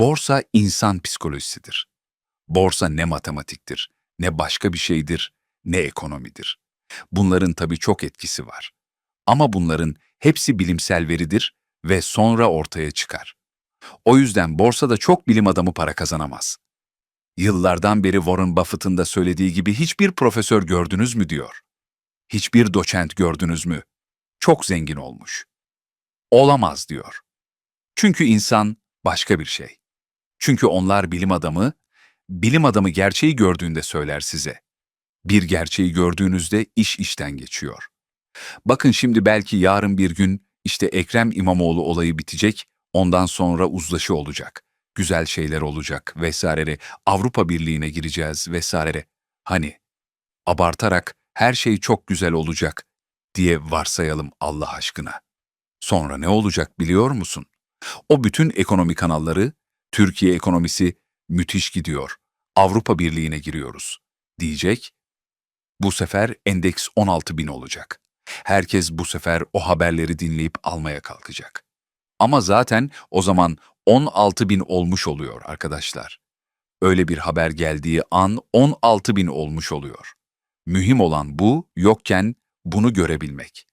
Borsa insan psikolojisidir. Borsa ne matematiktir, ne başka bir şeydir, ne ekonomidir. Bunların tabii çok etkisi var. Ama bunların hepsi bilimsel veridir ve sonra ortaya çıkar. O yüzden borsada çok bilim adamı para kazanamaz. Yıllardan beri Warren Buffett'ın da söylediği gibi hiçbir profesör gördünüz mü diyor. Hiçbir doçent gördünüz mü? Çok zengin olmuş. Olamaz diyor. Çünkü insan başka bir şey. Çünkü onlar bilim adamı, bilim adamı gerçeği gördüğünde söyler size. Bir gerçeği gördüğünüzde iş işten geçiyor. Bakın şimdi belki yarın bir gün işte Ekrem İmamoğlu olayı bitecek, ondan sonra uzlaşı olacak. Güzel şeyler olacak vesaire. Avrupa Birliği'ne gireceğiz vesaire. Hani abartarak her şey çok güzel olacak diye varsayalım Allah aşkına. Sonra ne olacak biliyor musun? O bütün ekonomi kanalları, Türkiye ekonomisi müthiş gidiyor, Avrupa Birliği'ne giriyoruz diyecek. Bu sefer endeks 16 bin olacak. Herkes bu sefer o haberleri dinleyip almaya kalkacak. Ama zaten o zaman 16 bin olmuş oluyor arkadaşlar. Öyle bir haber geldiği an 16 bin olmuş oluyor. Mühim olan bu, yokken bunu görebilmek.